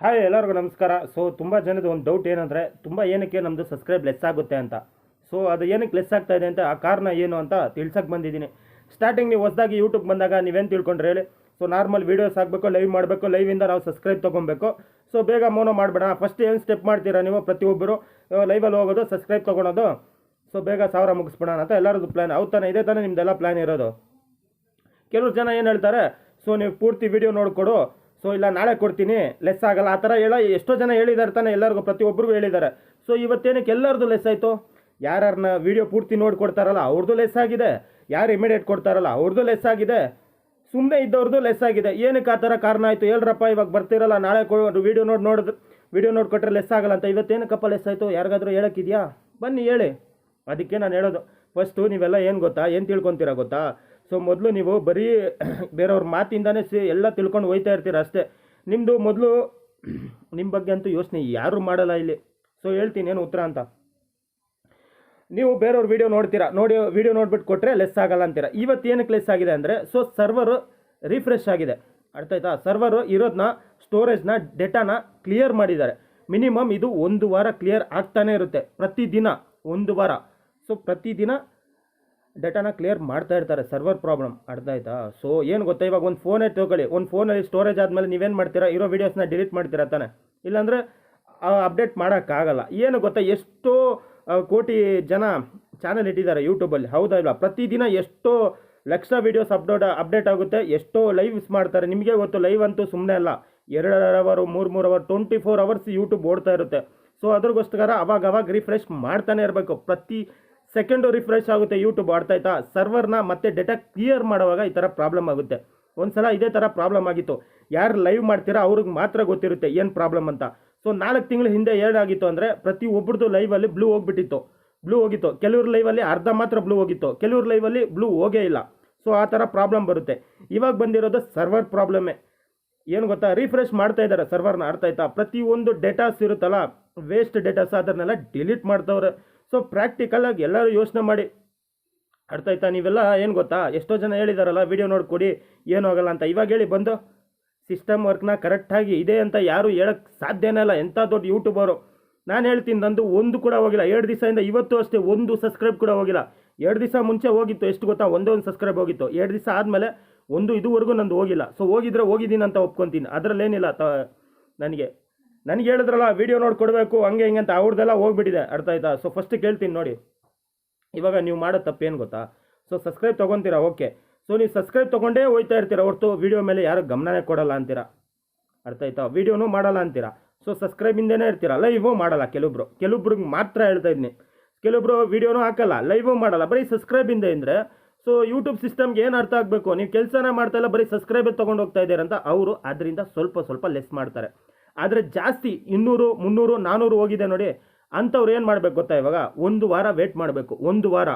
Hi ಎಲ್ಲರಿಗೂ ನಮಸ್ಕಾರ. So ತುಂಬ ಜನದ ಒಂದು ಡೌಟ್ ಏನಂದರೆ, ತುಂಬ ಏನಕ್ಕೆ ನಮ್ಮದು ಸಬ್ಸ್ಕ್ರೈಬ್ ಲೆಸ್ ಆಗುತ್ತೆ ಅಂತ. ಸೊ ಅದು ಏನಕ್ಕೆ ಲೆಸ್ ಆಗ್ತಾ ಇದೆ ಅಂತ, ಆ ಕಾರಣ ಏನು ಅಂತ ತಿಳ್ಸಕ್ಕೆ ಬಂದಿದ್ದೀನಿ. ಸ್ಟಾರ್ಟಿಂಗ್ ನೀವು ಹೊಸದಾಗಿ ಯೂಟ್ಯೂಬ್ ಬಂದಾಗ ನೀವೇನು ತಿಳ್ಕೊಂಡ್ರೆ ಹೇಳಿ? ಸೊ ನಾರ್ಮಲ್ ವೀಡಿಯೋಸ್ ಆಗಬೇಕು ಲೈವ್ ಮಾಡಬೇಕು ಲೈವಿಂದ ನಾವು ಸಬ್ಸ್ಕ್ರೈಬ್ ತೊಗೊಬೇಕು. ಸೊ ಬೇಗ ಮೋನೋ ಮಾಡಬೇಡ. ಫಸ್ಟ್ ಏನು ಸ್ಟೆಪ್ ಮಾಡ್ತೀರಾ ನೀವು ಪ್ರತಿಯೊಬ್ಬರು? ಲೈವಲ್ಲಿ ಹೋಗೋದು ಸಬ್ಸ್ಕ್ರೈಬ್ ತೊಗೊಳೋದು. ಸೊ ಬೇಗ ಸಾವಿರ ಮುಗಿಸ್ಬಿಡೋಣ ಅಂತ ಎಲ್ಲರದ್ದು ಪ್ಲ್ಯಾನ್ ಅವ್ರು ತಾನೆ, ಇದೇ ತಾನೇ ನಿಮ್ದೆಲ್ಲ ಪ್ಲ್ಯಾನ್ ಇರೋದು. ಕೆಲವರು ಜನ ಏನು ಹೇಳ್ತಾರೆ? ಸೊ ನೀವು ಪೂರ್ತಿ ವಿಡಿಯೋ ನೋಡ್ಕೊಡು. ಸೊ ಇಲ್ಲ, ನಾಳೆ ಕೊಡ್ತೀನಿ. ಲೆಸ್ ಆಗಲ್ಲ. ಆ ಥರ ಹೇಳ, ಎಷ್ಟೋ ಜನ ಹೇಳಿದ್ದಾರೆ ತಾನೆ, ಎಲ್ಲರಿಗೂ, ಪ್ರತಿಯೊಬ್ಬರಿಗೂ ಹೇಳಿದ್ದಾರೆ. ಸೊ ಇವತ್ತೇನಕ್ಕೆ ಎಲ್ಲರದು ಲೆಸ್ ಆಯಿತು? ಯಾರನ್ನ ವಿಡಿಯೋ ಪೂರ್ತಿ ನೋಡಿ ಕೊಡ್ತಾರಲ್ಲ ಅವ್ರದ್ದು ಲೆಸ್ ಆಗಿದೆ. ಯಾರು ಇಮಿಡಿಯೇಟ್ ಕೊಡ್ತಾರಲ್ಲ ಅವ್ರದ್ದು ಲೆಸ್ ಆಗಿದೆ. ಸುಮ್ಮನೆ ಇದ್ದವ್ರದ್ದು ಲೆಸ್ ಆಗಿದೆ. ಏನಕ್ಕೆ ಆ ಥರ ಕಾರಣ ಆಯಿತು? ಹೇಳ್ರಪ್ಪ, ಇವಾಗ ಬರ್ತಿರಲ್ಲ, ನಾಳೆ ಕೊ ವಿಡಿಯೋ ನೋಡಿ ನೋಡಿದ್ರೆ ವಿಡಿಯೋ ನೋಡಿ ಕೊಟ್ಟರೆ ಲೆಸ್ ಆಗಲ್ಲ ಅಂತ. ಇವತ್ತೇನಕ್ಕಪ್ಪ ಲೆಸ್ ಆಯಿತು? ಯಾರಿಗಾದ್ರೂ ಹೇಳೋಕ್ಕಿದೆಯಾ? ಬನ್ನಿ, ಹೇಳಿ. ಅದಕ್ಕೆ ನಾನು ಹೇಳೋದು. ಫಸ್ಟು ನೀವೆಲ್ಲ ಏನು ಗೊತ್ತಾ? ಏನು ತಿಳ್ಕೊತೀರಾ ಗೊತ್ತಾ? ಸೊ ಮೊದಲು ನೀವು ಬರೀ ಬೇರೆಯವ್ರ ಮಾತಿಂದಾನೇ ಸಿ ಎಲ್ಲ ತಿಳ್ಕೊಂಡು ಹೋಯ್ತಾ ಇರ್ತೀರ ಅಷ್ಟೇ. ನಿಮ್ಮದು ಮೊದಲು ನಿಮ್ಮ ಬಗ್ಗೆ ಅಂತೂ ಯೋಚನೆ ಯಾರೂ ಮಾಡಲ್ಲ ಇಲ್ಲಿ. ಸೊ ಹೇಳ್ತೀನಿ ಏನು ಉತ್ತರ ಅಂತ. ನೀವು ಬೇರೆಯವ್ರ ವಿಡಿಯೋ ನೋಡ್ತೀರಾ? ನೋಡಿ ವೀಡಿಯೋ ನೋಡ್ಬಿಟ್ಟು ಕೊಟ್ಟರೆ ಲೆಸ್ ಆಗಲ್ಲ ಅಂತೀರಾ? ಇವತ್ತು ಏನಕ್ಕೆ ಲೆಸ್ ಆಗಿದೆ ಅಂದರೆ, ಸೊ ಸರ್ವರು ರಿಫ್ರೆಶ್ ಆಗಿದೆ. ಅರ್ಥ ಆಯ್ತಾ? ಸರ್ವರು ಇರೋದನ್ನ ಸ್ಟೋರೇಜ್ನ ಡೇಟಾನ ಕ್ಲಿಯರ್ ಮಾಡಿದ್ದಾರೆ. ಮಿನಿಮಮ್ ಇದು ಒಂದು ವಾರ ಕ್ಲಿಯರ್ ಆಗ್ತಾನೆ ಇರುತ್ತೆ. ಪ್ರತಿದಿನ ಒಂದು ವಾರ. ಸೊ ಪ್ರತಿದಿನ ಡೇಟಾನ ಕ್ಲಿಯರ್ ಮಾಡ್ತಾ ಇರ್ತಾರೆ, ಸರ್ವರ್ ಪ್ರಾಬ್ಲಮ್ ಅರ್ಥ ಆಯ್ತಾ? ಸೊ ಏನು ಗೊತ್ತಾ? ಇವಾಗ ಒಂದು ಫೋನೇ ತಗೊಳ್ಳಿ, ಒಂದು ಫೋನಲ್ಲಿ ಸ್ಟೋರೇಜ್ ಆದಮೇಲೆ ನೀವೇನು ಮಾಡ್ತೀರಾ? ಇರೋ ವೀಡಿಯೋಸ್ನ ಡಿಲೀಟ್ ಮಾಡ್ತೀರಾ ತಾನೆ? ಇಲ್ಲಾಂದರೆ ಅಪ್ಡೇಟ್ ಮಾಡೋಕ್ಕಾಗಲ್ಲ ಏನು ಗೊತ್ತಾ? ಎಷ್ಟೋ ಕೋಟಿ ಜನ ಚಾನಲ್ ಇಟ್ಟಿದ್ದಾರೆ ಯೂಟ್ಯೂಬಲ್ಲಿ ಹೌದಾ ಇಲ್ಲ ಪ್ರತಿದಿನ ಎಷ್ಟೋ ಲಕ್ಷ ವೀಡಿಯೋಸ್ ಅಪ್ಡೋಡ್ ಅಪ್ಡೇಟ್ ಆಗುತ್ತೆ. ಎಷ್ಟೋ ಲೈವ್ಸ್ ಮಾಡ್ತಾರೆ. ನಿಮಗೆ ಗೊತ್ತು ಲೈವ್ ಅಂತೂ ಸುಮ್ಮನೆ ಅಲ್ಲ. ಎರಡು ಅವರು ಮೂರು ಮೂರು hour twenty four hours YouTube ಓಡ್ತಾ ಇರುತ್ತೆ. ಸೊ ಅದ್ರಗೋಸ್ಕರ ಅವಾಗವಾಗ ಅವಾಗ ರಿಫ್ರೆಶ್ ಮಾಡ್ತಾನೆ ಇರಬೇಕು. ಪ್ರತಿ ಸೆಕೆಂಡು ರಿಫ್ರೆಶ್ ಆಗುತ್ತೆ ಯೂಟ್ಯೂಬ್ ಆಡ್ತಾ ಆಯ್ತಾ? ಸರ್ವರ್ನ ಮತ್ತೆ ಡೇಟಾ ಕ್ಲಿಯರ್ ಮಾಡುವಾಗ ಈ ಥರ ಪ್ರಾಬ್ಲಮ್ ಆಗುತ್ತೆ. ಒಂದು ಸಲ ಇದೇ ಥರ ಪ್ರಾಬ್ಲಮ್ ಆಗಿತ್ತು. ಯಾರು ಲೈವ್ ಮಾಡ್ತೀರಾ ಅವ್ರಿಗೆ ಮಾತ್ರ ಗೊತ್ತಿರುತ್ತೆ ಏನು ಪ್ರಾಬ್ಲಮ್ ಅಂತ. ಸೊ ನಾಲ್ಕು ತಿಂಗಳ ಹಿಂದೆ ಏನಾಗಿತ್ತು ಅಂದರೆ ಪ್ರತಿ ಒಬ್ರದ್ದು ಲೈವಲ್ಲಿ ಬ್ಲೂ ಹೋಗ್ಬಿಟ್ಟಿತ್ತು. ಬ್ಲೂ ಹೋಗಿತ್ತು. ಕೆಲವ್ರ ಲೈವಲ್ಲಿ ಅರ್ಧ ಮಾತ್ರ ಬ್ಲೂ ಹೋಗಿತ್ತು. ಕೆಲವ್ರ ಲೈವಲ್ಲಿ ಬ್ಲೂ ಹೋಗೇ ಇಲ್ಲ. ಸೊ ಆ ಥರ ಪ್ರಾಬ್ಲಮ್ ಬರುತ್ತೆ. ಇವಾಗ ಬಂದಿರೋದು ಸರ್ವರ್ ಪ್ರಾಬ್ಲಮ್ಮೇ ಏನು ಗೊತ್ತಾ? ರಿಫ್ರೆಶ್ ಮಾಡ್ತಾ ಇದ್ದಾರೆ ಸರ್ವರ್ನ ಅರ್ಥ ಆಯ್ತಾ? ಪ್ರತಿಯೊಂದು ಡೇಟಾಸ್ ಇರುತ್ತಲ್ಲ ವೇಸ್ಟ್ ಡೇಟಾಸ್ ಅದನ್ನೆಲ್ಲ ಡಿಲೀಟ್ ಮಾಡ್ತವ್ರೆ. ಸೊ ಪ್ರಾಕ್ಟಿಕಲಾಗಿ ಎಲ್ಲರೂ ಯೋಚನೆ ಮಾಡಿ. ಅರ್ಥ ಆಯ್ತಾ? ನೀವೆಲ್ಲ ಏನು ಗೊತ್ತಾ? ಎಷ್ಟೋ ಜನ ಹೇಳಿದಾರಲ್ಲ, ವಿಡಿಯೋ ನೋಡ್ಕೊಡಿ, ಏನೂ ಆಗಲ್ಲ ಅಂತ. ಇವಾಗ ಹೇಳಿ ಬಂದು ಸಿಸ್ಟಮ್ ವರ್ಕ್ನ ಕರೆಕ್ಟಾಗಿ ಇದೆ ಅಂತ ಯಾರೂ ಹೇಳಕ್ಕೆ ಸಾಧ್ಯನೇ ಇಲ್ಲ. ಎಂಥ ದೊಡ್ಡ ಯೂಟ್ಯೂಬರು ನಾನು ಹೇಳ್ತೀನಿ, ನಂದು ಒಂದು ಕೂಡ ಹೋಗಿಲ್ಲ. ಎರಡು ದಿವಸದಿಂದ ಇವತ್ತು ಅಷ್ಟೇ ಒಂದು ಸಬ್ಸ್ಕ್ರೈಬ್ ಕೂಡ ಹೋಗಿಲ್ಲ. ಎರಡು ದಿವಸ ಮುಂಚೆ ಹೋಗಿತ್ತು, ಎಷ್ಟು ಗೊತ್ತಾ? ಒಂದೇ ಒಂದು ಸಬ್ಸ್ಕ್ರೈಬ್ ಹೋಗಿತ್ತು. ಎರಡು ದಿವಸ ಆದಮೇಲೆ ಒಂದು ಇದುವರೆಗೂ ನಂದು ಹೋಗಿಲ್ಲ. ಸೊ ಹೋಗಿದ್ರೆ ಹೋಗಿದ್ದೀನಿ ಅಂತ ಒಪ್ಕೊತೀನಿ. ಅದರಲ್ಲೇನಿಲ್ಲ ತ, ನನಗೆ. ನನಗೆ ಹೇಳಿದ್ರಲ್ಲ ವಿಡಿಯೋ ನೋಡಿ ಕೊಡಬೇಕು, ಹಂಗೆ ಹಿಂಗೆ ಅಂತ ಅವ್ರದ್ದೆಲ್ಲ ಹೋಗ್ಬಿಟ್ಟಿದೆ. ಅರ್ಥ ಆಯ್ತಾ? ಸೊ ಫಸ್ಟ್ ಕೇಳ್ತೀನಿ ನೋಡಿ. ಇವಾಗ ನೀವು ಮಾಡೋ ತಪ್ಪೇನು ಗೊತ್ತಾ? ಸೊ ಸಬ್ಸ್ಕ್ರೈಬ್ ತೊಗೊತೀರಾ? ಓಕೆ ಸೊ ನೀವು ಸಬ್ಸ್ಕ್ರೈಬ್ ತೊಗೊಂಡೇ ಹೋಯ್ತಾ ಇರ್ತೀರ? ಹೊರತು ವೀಡಿಯೋ ಮೇಲೆ ಯಾರು ಗಮನನೇ ಕೊಡಲ್ಲ ಅಂತೀರಾ? ಅರ್ಥ ಆಯ್ತಾ? ವೀಡಿಯೋನೂ ಮಾಡಲ್ಲ ಅಂತೀರಾ? ಸೊ ಸಬ್ಸ್ಕ್ರೈಬಿಂದನೇ ಇರ್ತೀರ? ಲೈವೂ ಮಾಡಲ್ಲ ಕೆಲವೊಬ್ರು ಕೆಲವೊಬ್ರಿಗೆ ಮಾತ್ರ ಹೇಳ್ತಾ ಇದ್ದೀನಿ. ಕೆಲವೊಬ್ರು ವಿಡಿಯೋನೂ ಹಾಕಲ್ಲ ಲೈವೂ ಮಾಡಲ್ಲ. ಬರೀ ಸಬ್ಸ್ಕ್ರೈಬಿಂದ ಅಂದರೆ ಸೊ ಯೂಟ್ಯೂಬ್ ಸಿಸ್ಟಮ್ಗೆ ಏನು ಅರ್ಥ ಆಗಬೇಕು? ನೀವು ಕೆಲಸನ ಮಾಡ್ತಾ ಇಲ್ಲ, ಬರೀ ಸಬ್ಸ್ಕ್ರೈಬೇ ತೊಗೊಂಡು ಹೋಗ್ತಾ ಇದ್ದೀರಂತ ಅವರು ಅದರಿಂದ ಸ್ವಲ್ಪ ಸ್ವಲ್ಪ ಲೆಸ್ ಮಾಡ್ತಾರೆ. ಆದರೆ ಜಾಸ್ತಿ ಇನ್ನೂರು, ಮುನ್ನೂರು ನಾನ್ನೂರು ಹೋಗಿದೆ ನೋಡಿ, ಅಂಥವ್ರು ಏನು ಮಾಡಬೇಕು ಗೊತ್ತಾ ಇವಾಗ? ಒಂದು ವಾರ ವೇಟ್ ಮಾಡಬೇಕು, ಒಂದು ವಾರ.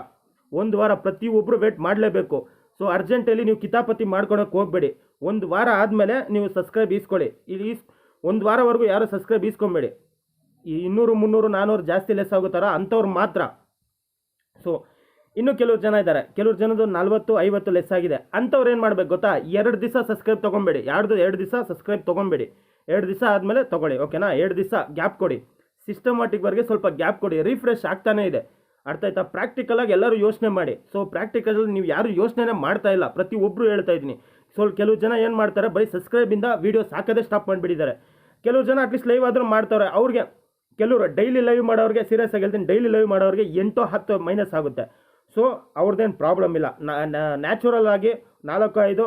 ಒಂದು ವಾರ ಪ್ರತಿಯೊಬ್ಬರು ವೇಟ್ ಮಾಡಲೇಬೇಕು. ಸೊ ಅರ್ಜೆಂಟಲ್ಲಿ ನೀವು ಕಿತಾಪತಿ ಮಾಡ್ಕೊಳಕ್ಕೆ ಹೋಗಬೇಡಿ. ಒಂದು ವಾರ ಆದಮೇಲೆ ನೀವು ಸಬ್ಸ್ಕ್ರೈಬ್ ಈಸ್ಕೊಳ್ಳಿ. ಇಲ್ಲಿ ಒಂದು ವಾರವರೆಗೂ ಯಾರು ಸಬ್ಸ್ಕ್ರೈಬ್ ಈಸ್ಕೊಬೇಡಿ. ಈ ಇನ್ನೂರು, ಮುನ್ನೂರು ನಾನ್ನೂರು ಜಾಸ್ತಿ ಲೆಸ್ ಆಗುತ್ತಾರ? ಅಂಥವ್ರು ಮಾತ್ರ. ಸೊ ಇನ್ನು ಕೆಲವ್ರು ಜನ ಇದ್ದಾರೆ. ಕೆಲವ್ರು ಜನದ್ದು ನಲ್ವತ್ತು, ಐವತ್ತು ಲೆಸ್ ಆಗಿದೆ. ಅಂಥವ್ರು ಏನು ಮಾಡಬೇಕು ಗೊತ್ತಾ? ಎರಡು ದಿವಸ ಸಬ್ಸ್ಕ್ರೈಬ್ ತೊಗೊಬೇಡಿ. ಯಾರ್ದು ಎರಡು ದಿವಸ ಸಬ್ಸ್ಕ್ರೈಬ್ ತೊಗೊಬೇಡಿ. ಎರಡು ದಿವಸ ಆದಮೇಲೆ ತೊಗೊಳ್ಳಿ ಓಕೆನಾ ಎರಡು ದಿವಸ ಗ್ಯಾಪ್ ಕೊಡಿ. ಸಿಸ್ಟಮ್ಯಾಟಿಕ್ವರೆಗೆ ಸ್ವಲ್ಪ ಗ್ಯಾಪ್ ಕೊಡಿ ರಿಫ್ರೆಶ್ ಆಗ್ತಾನೇ ಇದೆ. ಅರ್ಥ ಆಯ್ತಾ? ಪ್ರಾಕ್ಟಿಕಲಾಗಿ ಎಲ್ಲರೂ ಯೋಚನೆ ಮಾಡಿ. ಸೊ ಪ್ರಾಕ್ಟಿಕಲಲ್ಲಿ ನೀವು ಯಾರು ಯೋಚನೆನೇ ಮಾಡ್ತಾ ಇಲ್ಲ ಪ್ರತಿಯೊಬ್ಬರು ಹೇಳ್ತಾ ಇದ್ದೀನಿ. ಸೊ ಕೆಲವು ಜನ ಏನು ಮಾಡ್ತಾರೆ, ಬರೀ ಸಬ್ಸ್ಕ್ರೈಬಿಂದ ವೀಡಿಯೋಸ್ ಹಾಕೋದೇ ಸ್ಟಾಪ್ ಮಾಡಿಬಿಟ್ಟಿದ್ದಾರೆ. ಕೆಲವು ಜನ ಅಟ್ಲೀಸ್ಟ್ ಲೈವ್ ಆದರೂ ಮಾಡ್ತಾರೆ. ಅವ್ರಿಗೆ ಕೆಲವರು ಡೈಲಿ ಲೈವ್ ಮಾಡೋರಿಗೆ ಸೀರಿಯಸ್ ಆಗಿ ಹೇಳ್ತೀನಿ ಡೈಲಿ ಲೈವ್ ಮಾಡೋರಿಗೆ ಎಂಟು ಹತ್ತು ಮೈನಸ್ ಆಗುತ್ತೆ. ಸೊ ಅವ್ರದ್ದೇನು ಪ್ರಾಬ್ಲಮ್ ಇಲ್ಲ. ನ್ಯಾಚುರಲ್ ಆಗಿ ನಾಲ್ಕು ಐದು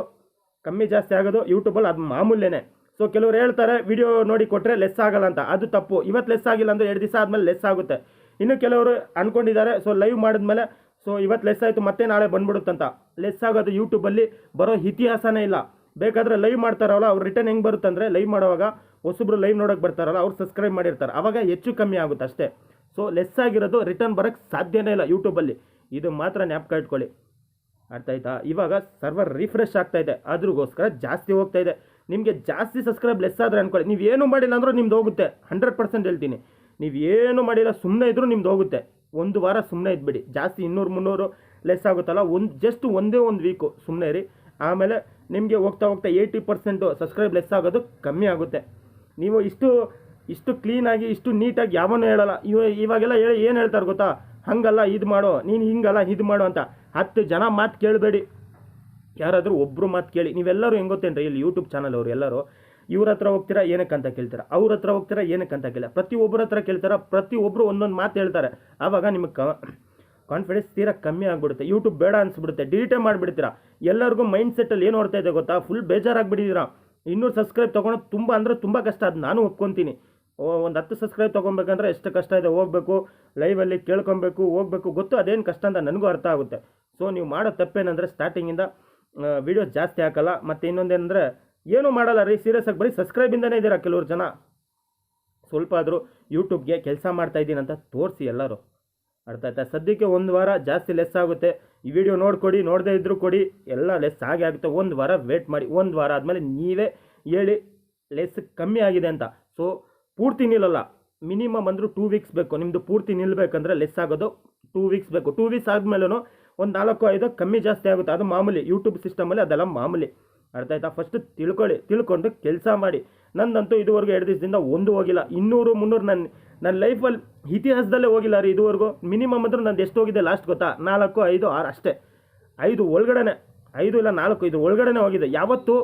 ಕಮ್ಮಿ ಜಾಸ್ತಿ ಆಗೋದು ಯೂಟ್ಯೂಬಲ್ಲಿ ಅದು ಮಾಮೂಲೇನೆ ಸೊ ಕೆಲವರು ಹೇಳ್ತಾರೆ, ವಿಡಿಯೋ ನೋಡಿ ಕೊಟ್ಟರೆ ಲೆಸ್ ಆಗಲ್ಲ ಅಂತ. ಅದು ತಪ್ಪು. ಇವತ್ತು ಲೆಸ್ ಆಗಿಲ್ಲ ಅಂದರೆ ಎರಡು ದಿವಸ ಆದಮೇಲೆ ಲೆಸ್ ಆಗುತ್ತೆ. ಇನ್ನು ಕೆಲವರು ಅಂದ್ಕೊಂಡಿದ್ದಾರೆ ಸೊ ಲೈವ್ ಮಾಡಿದ್ಮೇಲೆ ಸೊ ಇವತ್ತು ಲೆಸ್ ಆಯಿತು, ಮತ್ತೆ ನಾಳೆ ಬಂದ್ಬಿಡುತ್ತಂತ. ಲೆಸ್ ಆಗೋದು ಯೂಟ್ಯೂಬಲ್ಲಿ ಬರೋ ಇತಿಹಾಸನೇ ಇಲ್ಲ. ಬೇಕಾದರೆ ಲೈವ್ ಮಾಡ್ತಾರಲ್ಲ, ಅವ್ರು ರಿಟರ್ನ್ ಹೆಂಗೆ ಬರುತ್ತಂದರೆ ಲೈವ್ ಮಾಡುವಾಗ ಹೊಸಬ್ರು ಲೈವ್ ನೋಡೋಕೆ ಬರ್ತಾರಲ್ಲ, ಅವ್ರು ಸಬ್ಸ್ಕ್ರೈಬ್ ಮಾಡಿರ್ತಾರೆ. ಆವಾಗ ಹೆಚ್ಚು ಕಮ್ಮಿ ಆಗುತ್ತೆ ಅಷ್ಟೇ. ಸೊ ಲೆಸ್ ಆಗಿರೋದು ರಿಟರ್ನ್ ಬರೋಕ್ಕೆ ಸಾಧ್ಯನೇ ಇಲ್ಲ ಯೂಟ್ಯೂಬಲ್ಲಿ ಇದು ಮಾತ್ರ ಜ್ಞಾಪಕ ಇಟ್ಕೊಳ್ಳಿ. ಅರ್ಥ ಆಯ್ತಾ? ಇವಾಗ ಸರ್ವರ್ ರಿಫ್ರೆಶ್ ಆಗ್ತಾಯಿದೆ ಅದ್ರಗೋಸ್ಕರ ಜಾಸ್ತಿ ಹೋಗ್ತಾ ಇದೆ. ನಿಮಗೆ ಜಾಸ್ತಿ ಸಬ್ಸ್ಕ್ರೈಬ್ ಲೆಸ್ ಆದರೆ ಅನ್ಕೊಳ್ಳಿ. ನೀವು ಏನು ಮಾಡಿಲ್ಲ ಅಂದರೂ ನಿಮ್ದು ಹೋಗುತ್ತೆ. ಹಂಡ್ರೆಡ್ ಪರ್ಸೆಂಟ್ ಹೇಳ್ತೀನಿ. ನೀವು ಏನು ಮಾಡಿಲ್ಲ ಸುಮ್ಮನೆ ಇದ್ದರೂ ನಿಮ್ದು ಹೋಗುತ್ತೆ. ಒಂದು ವಾರ ಸುಮ್ಮನೆ ಇದ್ಬಿಡಿ. ಜಾಸ್ತಿ ಇನ್ನೂರು ಮುನ್ನೂರು ಲೆಸ್ ಆಗುತ್ತಲ್ಲ, ಒಂದು ಜಸ್ಟ್ ಒಂದೇ ಒಂದು ವೀಕು ಸುಮ್ಮನೆ ಇರಿ. ಆಮೇಲೆ ನಿಮಗೆ ಹೋಗ್ತಾ ಹೋಗ್ತಾ ಏಯ್ಟಿ ಪರ್ಸೆಂಟು ಸಬ್ಸ್ಕ್ರೈಬ್ ಲೆಸ್ ಆಗೋದು ಕಮ್ಮಿ ಆಗುತ್ತೆ. ನೀವು ಇಷ್ಟು ಇಷ್ಟು ಕ್ಲೀನಾಗಿ ಇಷ್ಟು ನೀಟಾಗಿ ಯಾವನ್ನೂ ಹೇಳಲ್ಲ. ಇವ, ಇವಾಗೆಲ್ಲ ಹೇಳಿ ಏನು ಹೇಳ್ತಾರೆ ಗೊತ್ತಾ? ಹಂಗಲ್ಲ, ಇದು ಮಾಡೋ, ನೀನು ಹಿಂಗಲ್ಲ, ಇದು ಮಾಡು ಅಂತ. ಹತ್ತು ಜನ ಮಾತು ಕೇಳಬೇಡಿ. ಯಾರಾದರೂ ಒಬ್ಬರು ಮಾತು ಕೇಳಿ, ನೀವೆಲ್ಲರೂ ಹೆಂಗೆ ಗೊತ್ತೇನ್ರಿ ಇಲ್ಲಿ ಯೂಟ್ಯೂಬ್ ಚಾನಲ್ ಅವರು ಎಲ್ಲರೂ? ಇವ್ರ ಹತ್ರ ಹೋಗ್ತೀರಾ ಏನಕ್ಕಂತ ಕೇಳ್ತಾರೆ? ಅವ್ರ ಹತ್ರ ಹೋಗ್ತೀರಾ ಏನಕ್ಕಂತ ಕೇಳ ಪ್ರತಿ ಒಬ್ಬರ ಹತ್ರ ಕೇಳ್ತಾರೆ, ಪ್ರತಿ ಒಬ್ಬರು ಒಂದೊಂದು ಮಾತು ಹೇಳ್ತಾರೆ. ಆವಾಗ ನಿಮಗೆ ಕಾನ್ಫಿಡೆನ್ಸ್ ತೀರಾ ಕಮ್ಮಿ ಆಗಿಬಿಡುತ್ತೆ. ಯೂಟ್ಯೂಬ್ ಬೇಡ ಅನ್ಸ್ಬಿಡುತ್ತೆ. ಡಿಲೀಟೇ ಮಾಡಿಬಿಡ್ತೀರಾ. ಎಲ್ಲರಿಗೂ ಮೈಂಡ್ ಸೆಟ್ಟಲ್ಲಿ ಏನು ಹೊರ್ತಾ ಇದೆ ಗೊತ್ತಾ? ಫುಲ್ ಬೇಜಾರಾಗ್ಬಿಟ್ಟಿದ್ದೀರಾ ಇನ್ನೂರು ಸಬ್ಸ್ಕ್ರೈಬ್ ತೊಗೊಳೋದು ತುಂಬ ಅಂದರೆ ತುಂಬ ಕಷ್ಟ. ಅದು ನಾನು ಒಪ್ಕೊತೀನಿ. ಒಂದು ಹತ್ತು ಸಬ್ಸ್ಕ್ರೈಬ್ ತೊಗೊಬೇಕಂದ್ರೆ ಎಷ್ಟು ಕಷ್ಟ ಇದೆ. ಹೋಗ್ಬೇಕು ಲೈವಲ್ಲಿ ಕೇಳ್ಕೊಬೇಕು, ಹೋಗ್ಬೇಕು. ಗೊತ್ತು ಅದೇನು ಕಷ್ಟ ಅಂತ ನನಗೂ ಅರ್ಥ ಆಗುತ್ತೆ. ಸೊ ನೀವು ಮಾಡೋ ತಪ್ಪೇನಂದರೆ ಸ್ಟಾರ್ಟಿಂಗಿಂದ ವಿಡಿಯೋ ಜಾಸ್ತಿ ಹಾಕಲ್ಲ. ಮತ್ತು ಇನ್ನೊಂದೇನೆಂದರೆ, ಏನೂ ಮಾಡಲ್ಲ ರೀ ಸೀರಿಯಸ್ ಆಗಿ ಬರೀ ಸಬ್ಸ್ಕ್ರೈಬಿಂದನೇ ಇದ್ದೀರಾ ಕೆಲವ್ರು ಜನ? ಸ್ವಲ್ಪ ಆದರೂ ಯೂಟ್ಯೂಬ್ಗೆ ಕೆಲಸ ಮಾಡ್ತಾ ಇದ್ದೀನಿ ಅಂತ ತೋರಿಸಿ ಎಲ್ಲರೂ. ಅರ್ಥ ಆಯ್ತಾ? ಸದ್ಯಕ್ಕೆ ಒಂದು ವಾರ ಜಾಸ್ತಿ ಲೆಸ್ ಆಗುತ್ತೆ. ಈ ವಿಡಿಯೋ ನೋಡ್ಕೊಡಿ, ನೋಡದೇ ಇದ್ರೂ ಕೊಡಿ, ಎಲ್ಲ ಲೆಸ್ ಆಗೇ ಆಗುತ್ತೆ. ಒಂದು ವಾರ ವೇಟ್ ಮಾಡಿ, ಒಂದು ವಾರ ಆದಮೇಲೆ ನೀವೇ ಹೇಳಿ ಲೆಸ್ ಕಮ್ಮಿ ಆಗಿದೆ ಅಂತ. ಸೊ ಪೂರ್ತಿ ನಿಲ್ಲಲ್ಲ. ಮಿನಿಮಮ್ ಅಂದರೂ ಟೂ ವೀಕ್ಸ್ ಬೇಕು. ನಿಮ್ಮದು ಪೂರ್ತಿ ನಿಲ್ಲಬೇಕಂದ್ರೆ ಲೆಸ್ ಆಗೋದು ಟೂ ವೀಕ್ಸ್ ಬೇಕು. ಟೂ ವೀಕ್ಸ್ ಆದಮೇಲೂ ಒಂದು ನಾಲ್ಕು ಐದು ಕಮ್ಮಿ ಜಾಸ್ತಿ ಆಗುತ್ತೆ. ಅದು ಮಾಮೂಲಿ ಯೂಟ್ಯೂಬ್ ಸಿಸ್ಟಮಲ್ಲಿ ಅದೆಲ್ಲ ಮಾಮೂಲಿ. ಅರ್ಥ ಆಯ್ತಾ? ಫಸ್ಟ್ ತಿಳ್ಕೊಳ್ಳಿ, ತಿಳ್ಕೊಂಡು ಕೆಲಸ ಮಾಡಿ. ನಂದಂತೂ ಇದುವರೆಗೂ ಎರಡು ದಿವಸದಿಂದ ಒಂದು ಹೋಗಿಲ್ಲ. ಇನ್ನೂರು, ಮುನ್ನೂರು ನನ್ನ ನನ್ನ ಲೈಫಲ್ಲಿ ಇತಿಹಾಸದಲ್ಲೇ ಹೋಗಿಲ್ಲ ರೀ ಇದುವರೆಗೂ. ಮಿನಿಮಮ್ ಅಂದ್ರೆ ನಂದು ಎಷ್ಟು ಹೋಗಿದೆ ಲಾಸ್ಟ್ ಗೊತ್ತಾ? ನಾಲ್ಕು, ಐದು, ಆರು ಅಷ್ಟೇ. ಐದು ಒಳಗಡೆ ಐದು ಇಲ್ಲ ನಾಲ್ಕು, ಇದು ಒಳಗಡೆನೆ ಹೋಗಿದೆ. ಯಾವತ್ತು?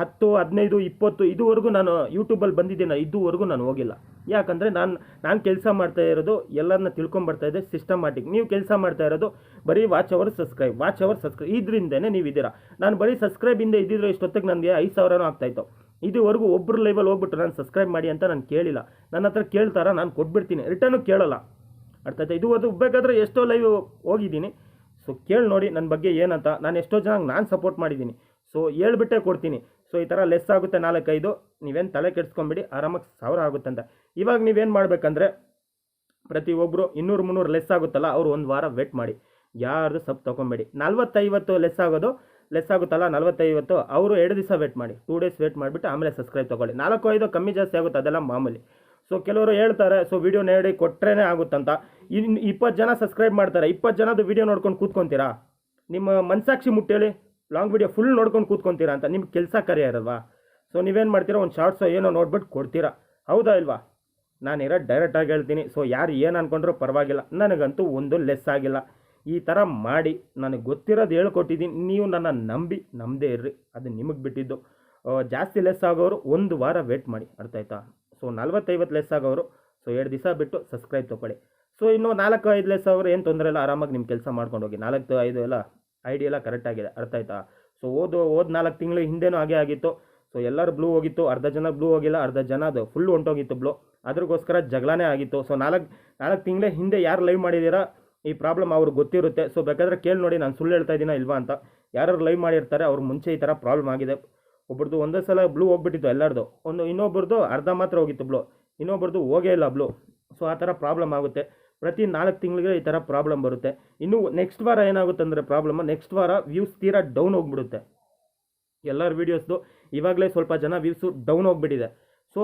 ಹತ್ತು, ಹದಿನೈದು, ಇಪ್ಪತ್ತು ಇದುವರೆಗೂ ನಾನು ಯೂಟ್ಯೂಬಲ್ಲಿ ಬಂದಿದ್ದೀನಿ. ಇದುವರೆಗೂ ನಾನು ಹೋಗಿಲ್ಲ. ಯಾಕಂದರೆ ನಾನು ನಾನು ಕೆಲಸ ಮಾಡ್ತಾ ಇರೋದು ಎಲ್ಲರನ್ನ ತಿಳ್ಕೊಂಬರ್ತಾ ಇದೆ ಸಿಸ್ಟಮ್ಯಾಟಿಕ್ ನೀವು ಕೆಲಸ ಮಾಡ್ತಾ ಇರೋದು ಬರೀ watch hour subscribe watch hour subscribe ಇದರಿಂದನೇ ನೀವು ಇದ್ದೀರಾ ನಾನು ಬರೀ ಸಬ್ಸ್ಕ್ರೈಬಿಂದ ಇದ್ದಿದ್ರೆ ಇಷ್ಟೊತ್ತಿಗೆ ನನಗೆ ಐದು ಸಾವಿರನೂ ಆಗ್ತಾಯಿತ್ತು. ಇದುವರೆಗೂ ಒಬ್ಬರು ಲೈವಲ್ಲಿ ಹೋಗ್ಬಿಟ್ಟು ನಾನು ಸಬ್ಸ್ಕ್ರೈಬ್ ಮಾಡಿ ಅಂತ ನಾನು ಕೇಳಿಲ್ಲ. ನನ್ನ ಹತ್ರ ಕೇಳ್ತಾರ? ನಾನು ಕೊಟ್ಬಿಡ್ತೀನಿ. ರಿಟರ್ನು ಕೇಳಲ್ಲ. ಅರ್ಥ ಆಯ್ತಾ? ಇದು ಅದು ಬೇಕಾದ್ರೆ ಎಷ್ಟೋ ಲೈವ್ ಹೋಗಿದ್ದೀನಿ. ಸೊ ಕೇಳಿ ನೋಡಿ ನನ್ನ ಬಗ್ಗೆ ಏನಂತ. ನಾನು ಎಷ್ಟೋ ಜನ ನಾನು ಸಪೋರ್ಟ್ ಮಾಡಿದ್ದೀನಿ. ಸೊ ಹೇಳ್ಬಿಟ್ಟೆ ಕೊಡ್ತೀನಿ. ಸೊ, ಈ ಥರ ಲೆಸ್ ಆಗುತ್ತೆ ನಾಲ್ಕೈದು. ನೀವೇನು ತಲೆ ಕೆಡ್ಸ್ಕೊಂಬಿಡಿ, ಆರಾಮಾಗಿ ಸಾವಿರ ಅಂತ ಇವಾಗ ನೀವೇನು ಮಾಡಬೇಕಂದ್ರೆ ಪ್ರತಿಯೊಬ್ಬರು ಇನ್ನೂರು, ಮುನ್ನೂರು ಲೆಸ್ ಆಗುತ್ತಲ್ಲ, ಅವರು ಒಂದು ವಾರ ವೇಟ್ ಮಾಡಿ. ಯಾರ್ದು ಸಬ್ ತೊಗೊಬೇಡಿ. ನಲ್ವತ್ತೈವತ್ತು ಲೆಸ್ ಆಗೋದು ಲೆಸ್ ಆಗುತ್ತಲ್ಲ, ನಲ್ವತ್ತೈವತ್ತು, ಅವರು ಎರಡು ದಿವಸ ವೇಟ್ ಮಾಡಿ. ಟೂ ಡೇಸ್ ವೇಟ್ ಮಾಡಿಬಿಟ್ಟು ಆಮೇಲೆ ಸಬ್ಸ್ಕ್ರೈಬ್ ತೊಗೊಳ್ಳಿ. ನಾಲ್ಕು, ಐದು ಕಮ್ಮಿ ಜಾಸ್ತಿ ಆಗುತ್ತೆ, ಅದೆಲ್ಲ ಮಾಮೂಲಿ. ಸೊ ಕೆಲವರು ಹೇಳ್ತಾರೆ ಸೊ ವಿಡಿಯೋ ನೋಡಿ ಕೊಟ್ಟರೇ ಆಗುತ್ತಂತ. ಇನ್ನು ಇಪ್ಪತ್ತು ಜನ ಸಬ್ಸ್ಕ್ರೈಬ್ ಮಾಡ್ತಾರೆ. ಇಪ್ಪತ್ತು ಜನದ ವಿಡಿಯೋ ನೋಡ್ಕೊಂಡು ಕೂತ್ಕೊಂತೀರಾ? ನಿಮ್ಮ ಮನಸಾಕ್ಷಿ ಮುಟ್ಟೇಳಿ ಲಾಂಗ್ ವಿಡಿಯೋ ಫುಲ್ ನೋಡ್ಕೊಂಡು ಕೂತ್ಕೊಂತೀರಾ ಅಂತ. ನಿಮ್ಗೆ ಕೆಲಸ ಕಾರ್ಯ ಇರಲ್ವಾ? ಸೊ ನೀವೇನು ಮಾಡ್ತೀರಾ? ಒಂದು ಶಾರ್ಟ್ಸೋ ಏನೋ ನೋಡ್ಬಿಟ್ಟು ಕೊಡ್ತೀರಾ. ಹೌದಾ ಇಲ್ವಾ? ನಾನಿರೋ ಡೈರೆಕ್ಟಾಗಿ ಹೇಳ್ತೀನಿ. ಸೊ ಯಾರು ಏನು ಅಂದ್ಕೊಂಡ್ರೂ ಪರವಾಗಿಲ್ಲ. ನನಗಂತೂ ಒಂದು ಲೆಸ್ ಆಗಿಲ್ಲ. ಈ ಥರ ಮಾಡಿ ನನಗೆ ಗೊತ್ತಿರೋದು ಹೇಳ್ಕೊಟ್ಟಿದ್ದೀನಿ ನೀವು ನನ್ನ ನಂಬಿ ನಂಬದೇ ಇರ್ರಿ. ಅದು ನಿಮಗೆ ಬಿಟ್ಟಿದ್ದು. ಜಾಸ್ತಿ ಲೆಸ್ ಆಗೋರು ಒಂದು ವಾರ ವೇಟ್ ಮಾಡಿ. ಅರ್ಥ ಆಯ್ತಾ? ಸೊ ನಲ್ವತ್ತೈವತ್ತು ಲೆಸ್ ಆಗೋರು. ಸೊ ಎರಡು ದಿವಸ ಬಿಟ್ಟು ಸಬ್ಸ್ಕ್ರೈಬ್ ತೊಗೊಳ್ಳಿ ಸೊ ಇನ್ನು ನಾಲ್ಕು ಐದು ಲೆಸ್ ಆಗೋರು ಏನು ತೊಂದರೆ ಇಲ್ಲ. ಆರಾಮಾಗಿ ನಿಮ್ಮ ಕೆಲಸ ಮಾಡ್ಕೊಂಡು ಹೋಗಿ. ನಾಲ್ಕು ಐದು ಎಲ್ಲ ಐಡಿ ಎಲ್ಲ ಕರೆಕ್ಟಾಗಿದೆ ಅರ್ಥ ಆಯ್ತಾ? ಸೊ ಓದು ಓದ್ ನಾಲ್ಕು ತಿಂಗಳು ಹಿಂದೆನೂ ಹಾಗೆ ಆಗಿತ್ತು. ಸೊ ಎಲ್ಲರೂ ಬ್ಲೂ ಹೋಗಿತ್ತು, ಅರ್ಧ ಜನ ಬ್ಲೂ ಹೋಗಿಲ್ಲ, ಅರ್ಧ ಜನ ಅದು ಫುಲ್ ಹೊಂಟೋಗಿತ್ತು ಬ್ಲೂ ಅದ್ರಗೋಸ್ಕರ ಜಗಳನೇ ಆಗಿತ್ತು. ಸೊ ನಾಲ್ಕು ನಾಲ್ಕು ತಿಂಗಳ ಹಿಂದೆ ಯಾರು ಲೈವ್ ಮಾಡಿದ್ದೀರಾ? ಈ ಪ್ರಾಬ್ಲಮ್ ಅವ್ರಿಗೆ ಗೊತ್ತಿರುತ್ತೆ. ಸೊ ಬೇಕಾದ್ರೆ ಕೇಳಿ ನೋಡಿ, ನಾನು ಸುಳ್ಳು ಹೇಳ್ತಾ ಇದ್ದೀನ ಇಲ್ವಾ ಅಂತ. ಯಾರು ಲೈವ್ ಮಾಡಿರ್ತಾರೆ, ಅವ್ರು ಮುಂಚೆ ಈ ಥರ ಪ್ರಾಬ್ಲಮ್ ಆಗಿದೆ. ಒಬ್ಬರದು ಒಂದೇ ಸಲ ಬ್ಲೂ ಹೋಗ್ಬಿಟ್ಟಿತ್ತು ಎಲ್ಲರದು. ಒಂದು ಇನ್ನೊಬ್ರದ್ದು ಅರ್ಧ ಮಾತ್ರ ಹೋಗಿತ್ತು ಬ್ಲೂ ಇನ್ನೊಬ್ರದ್ದು ಹೋಗೇ ಇಲ್ಲ ಬ್ಲೂ ಸೊ ಆ ಥರ ಪ್ರಾಬ್ಲಮ್ ಆಗುತ್ತೆ. ಪ್ರತಿ ನಾಲ್ಕು ತಿಂಗಳಿಗೆ ಈ ಥರ ಪ್ರಾಬ್ಲಮ್ ಬರುತ್ತೆ. ಇನ್ನು ನೆಕ್ಸ್ಟ್ ವಾರ ಏನಾಗುತ್ತೆ ಅಂದರೆ ಪ್ರಾಬ್ಲಮ್ ನೆಕ್ಸ್ಟ್ ವಾರ ವ್ಯೂಸ್ ತೀರಾ ಡೌನ್ ಹೋಗ್ಬಿಡುತ್ತೆ. ಎಲ್ಲರ ವೀಡಿಯೋಸ್ದು ಇವಾಗಲೇ ಸ್ವಲ್ಪ ಜನ ವ್ಯೂಸು ಡೌನ್ ಹೋಗ್ಬಿಟ್ಟಿದೆ. ಸೊ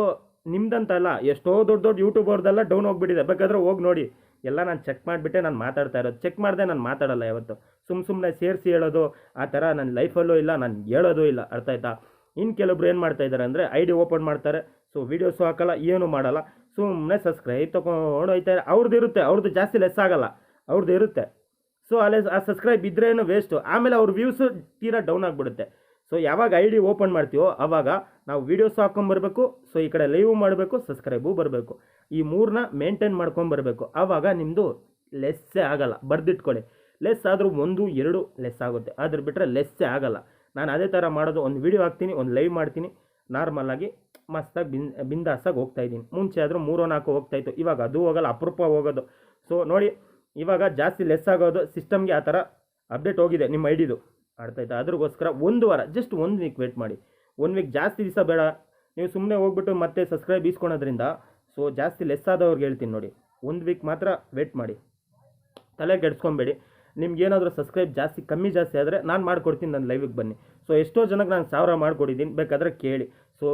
ನಿಮ್ದಂತ ಅಲ್ಲ, ಎಷ್ಟೋ ದೊಡ್ಡ ದೊಡ್ಡ ಯೂಟ್ಯೂಬರ್ದೆಲ್ಲ ಡೌನ್ ಹೋಗ್ಬಿಟ್ಟಿದೆ. ಬೇಕಾದ್ರೆ ಹೋಗಿ ನೋಡಿ. ಎಲ್ಲ ನಾನು ಚೆಕ್ ಮಾಡಿಬಿಟ್ಟೆ, ನಾನು ಮಾತಾಡ್ತಾ ಇರೋದು. ಚೆಕ್ ಮಾಡಿದೆ, ನಾನು ಮಾತಾಡಲ್ಲ ಯಾವತ್ತು. ಸುಮ್ಮ ಸುಮ್ಮನೆ ಸೇರಿಸಿ ಹೇಳೋದು, ಆ ಥರ ನನ್ನ ಲೈಫಲ್ಲೂ ಇಲ್ಲ, ನಾನು ಹೇಳೋದು ಇಲ್ಲ. ಅರ್ಥ ಆಯ್ತಾ? ಇನ್ನು ಕೆಲವೊಬ್ರು ಏನು ಮಾಡ್ತಾ ಇದ್ದಾರೆ ಅಂದರೆ ಐ ಡಿ ಓಪನ್ ಮಾಡ್ತಾರೆ. ಸೊ ವೀಡಿಯೋಸು ಹಾಕಲ್ಲ, ಏನೂ ಮಾಡಲ್ಲ. ಸುಮ್ಮನೆ ಸಬ್ಸ್ಕ್ರೈಬ್ ತೊಗೊಂಡು ಹೋಯ್ತಾರೆ. ಅವ್ರದ್ದು ಇರುತ್ತೆ ಅವ್ರದ್ದು ಜಾಸ್ತಿ ಲೆಸ್ ಆಗಲ್ಲ. ಅವ್ರದ್ದು ಇರುತ್ತೆ. ಸೊ ಅಲ್ಲಿ ಆ ಸಬ್ಸ್ಕ್ರೈಬ್ ಇದ್ರೇನು ವೇಸ್ಟು ಆಮೇಲೆ ಅವ್ರ ವ್ಯೂಸು ತೀರಾ ಡೌನ್ ಆಗಿಬಿಡುತ್ತೆ. ಸೊ ಯಾವಾಗ ಐ ಡಿ ಓಪನ್ ಮಾಡ್ತೀವೋ ಆವಾಗ ನಾವು ವೀಡಿಯೋಸ್ ಹಾಕ್ಕೊಂಬರ್ಬೇಕು ಸೊ ಈ ಕಡೆ ಲೈವ್ ಮಾಡಬೇಕು ಸಬ್ಸ್ಕ್ರೈಬು ಬರಬೇಕು. ಈ ಮೂರನ್ನ ಮೇಂಟೈನ್ ಮಾಡ್ಕೊಂಬರ್ಬೇಕು. ಆವಾಗ ನಿಮ್ಮದು ಲೆಸ್ಸೇ ಆಗಲ್ಲ. ಬರೆದಿಟ್ಕೊಳ್ಳಿ. ಲೆಸ್ ಆದರೂ ಒಂದು, ಎರಡು ಲೆಸ್ ಆಗುತ್ತೆ. ಅದ್ರ ಬಿಟ್ಟರೆ ಲೆಸ್ಸೇ ಆಗಲ್ಲ. ನಾನು ಅದೇ ಥರ ಮಾಡೋದು. ಒಂದು ವೀಡಿಯೋ ಹಾಕ್ತೀನಿ, ಒಂದು ಲೈವ್ ಮಾಡ್ತೀನಿ. ನಾರ್ಮಲಾಗಿ ಮಸ್ತಾಗಿ ಬಿನ್ ಬಿಂದಾಸಾಗಿ ಹೋಗ್ತಾ ಇದ್ದೀನಿ. ಮುಂಚೆ ಆದರೂ ಮೂರು ನಾಲ್ಕು ಹೋಗ್ತಾಯಿತ್ತು ಇವಾಗ ಅದು ಹೋಗಲ್ಲ, ಅಪರೂಪ ಹೋಗೋದು. ಸೊ ನೋಡಿ, ಇವಾಗ ಜಾಸ್ತಿ ಲೆಸ್ ಆಗೋದು ಸಿಸ್ಟಮ್ಗೆ ಆ ಥರ ಅಪ್ಡೇಟ್ ಹೋಗಿದೆ ನಿಮ್ಮ ಐಡಿದು ಆಡ್ತಾಯ್ತಾ ಅದ್ರಗೋಸ್ಕರ ಒಂದು ವಾರ ಜಸ್ಟ್ ಒಂದು ವೀಕ್ ವೇಟ್ ಮಾಡಿ. ಒಂದು ವೀಕ್ ಜಾಸ್ತಿ ದಿವಸ ಬೇಡ. ನೀವು ಸುಮ್ಮನೆ ಹೋಗ್ಬಿಟ್ಟು ಮತ್ತೆ ಸಬ್ಸ್ಕ್ರೈಬ್ ಇಸ್ಕೊಳೋದ್ರಿಂದ ಸೊ ಜಾಸ್ತಿ ಲೆಸ್ ಆದವ್ರಿಗೆ ಹೇಳ್ತೀನಿ ನೋಡಿ. ಒಂದು ವೀಕ್ ಮಾತ್ರ ವೇಟ್ ಮಾಡಿ. ತಲೆ ಕೆಡಿಸ್ಕೊಬೇಡಿ. ನಿಮ್ಗೇನಾದರೂ ಸಬ್ಸ್ಕ್ರೈಬ್ ಜಾಸ್ತಿ, ಕಮ್ಮಿ ಜಾಸ್ತಿ ಆದರೆ ನಾನು ಮಾಡಿಕೊಡ್ತೀನಿ ನನ್ನ ಲೈವಿಗೆ ಬನ್ನಿ. ಸೊ ಎಷ್ಟೋ ಜನಕ್ಕೆ ನಾನು ಸಾವಿರ ಮಾಡಿಕೊಡಿದ್ದೀನಿ, ಬೇಕಾದರೆ ಕೇಳಿ. ಸೊ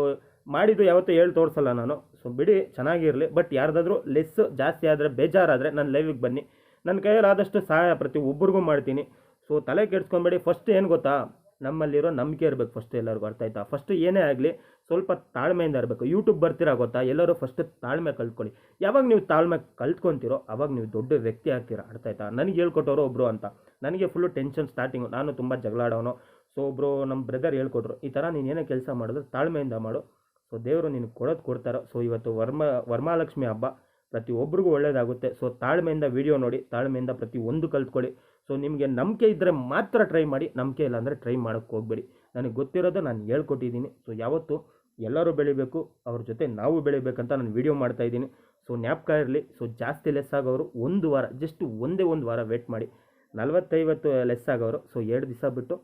ಮಾಡಿದ್ದು ಯಾವತ್ತೂ ಹೇಳಿ ತೋರಿಸಲ್ಲ ನಾನು. ಸೊ ಬಿಡಿ, ಚೆನ್ನಾಗಿರಲಿ. ಬಟ್ ಯಾರ್ದಾದ್ರೂ ಲೆಸ್ ಜಾಸ್ತಿ ಆದರೆ, ಬೇಜಾರಾದರೆ ನನ್ನ ಲೈವಿಗೆ ಬನ್ನಿ. ನನ್ನ ಕೈಯಲ್ಲಿ ಆದಷ್ಟು ಸಹಾಯ ಪ್ರತಿ ಒಬ್ಬರಿಗೂ ಮಾಡ್ತೀನಿ. ಸೊ ತಲೆ ಕೆಡ್ಸ್ಕೊಂಬೇಡಿ. ಫಸ್ಟ್ ಏನು ಗೊತ್ತಾ? ನಮ್ಮಲ್ಲಿರೋ ನಂಬಿಕೆ ಇರಬೇಕು ಫಸ್ಟ್ ಎಲ್ಲರಿಗೂ. ಅರ್ಥ ಆಯ್ತಾ? ಫಸ್ಟ್ ಏನೇ ಆಗಲಿ, ಸ್ವಲ್ಪ ತಾಳ್ಮೆಯಿಂದ ಇರಬೇಕು. ಯೂಟ್ಯೂಬ್ ಬರ್ತೀರಾ ಗೊತ್ತಾ? ಎಲ್ಲರೂ ಫಸ್ಟ್ ತಾಳ್ಮೆ ಕಲ್ತ್ಕೊಳ್ಳಿ. ಯಾವಾಗ ನೀವು ತಾಳ್ಮೆ ಕಲ್ತ್ಕೊತೀರೋ, ಅವಾಗ ನೀವು ದೊಡ್ಡ ವ್ಯಕ್ತಿ ಆಗ್ತೀರಾ? ಅರ್ಥ ಆಯ್ತಾ? ನನಗೆ ಹೇಳ್ಕೊಟ್ಟವರು ಒಬ್ಬರು ಅಂತ. ನನಗೆ ಫುಲ್ಲು ಟೆನ್ಷನ್ ಸ್ಟಾರ್ಟಿಂಗು ನಾನು ತುಂಬ ಜಗಳಾಡೋನು. ಸೊ ಒಬ್ಬರು ನಮ್ಮ ಬ್ರದರ್ ಹೇಳ್ಕೊಟ್ರು, ಈ ಥರ ನೀನು ಏನೇ ಕೆಲಸ ಮಾಡಿದ್ರು ತಾಳ್ಮೆಯಿಂದ ಮಾಡು. ಸೊ ದೇವರು ನಿನಗೆ ಕೊಡೋದು ಕೊಡ್ತಾರೋ. ಸೊ ಇವತ್ತು ವರ್ಮ, ವರ್ಮಾಲಕ್ಷ್ಮಿ ಹಬ್ಬ ಪ್ರತಿಯೊಬ್ಬರಿಗೂ ಒಳ್ಳೆಯದಾಗುತ್ತೆ ಸೊ ತಾಳ್ಮೆಯಿಂದ ವಿಡಿಯೋ ನೋಡಿ, ತಾಳ್ಮೆಯಿಂದ ಪ್ರತಿ ಒಂದು ಕಲ್ತ್ಕೊಳ್ಳಿ. ಸೊ ನಿಮಗೆ ನಂಬಿಕೆ ಇದ್ದರೆ ಮಾತ್ರ ಟ್ರೈ ಮಾಡಿ, ನಂಬಿಕೆ ಇಲ್ಲ ಅಂದರೆ ಟ್ರೈ ಮಾಡೋಕ್ಕೆ ಹೋಗಬೇಡಿ. ನನಗೆ ಗೊತ್ತಿರೋದು ನಾನು ಹೇಳ್ಕೊಟ್ಟಿದ್ದೀನಿ. ಸೊ ಯಾವತ್ತು ಎಲ್ಲರೂ ಬೆಳಿಬೇಕು, ಅವ್ರ ಜೊತೆ ನಾವು ಬೆಳಿಬೇಕಂತ ನಾನು ವಿಡಿಯೋ ಮಾಡ್ತಾಯಿದ್ದೀನಿ ಸೊ ಜ್ಞಾಪಕ ಇರಲಿ, ಸೊ ಜಾಸ್ತಿ ಲೆಸ್ ಆಗೋರು ಒಂದು ವಾರ ಜಸ್ಟ್ ಒಂದೇ ಒಂದು ವಾರ ವೇಟ್ ಮಾಡಿ. ನಲವತ್ತೈವತ್ತು ಲೆಸ್ ಆಗೋರು, ಸೊ ಎರಡು ದಿವಸ ಬಿಟ್ಟು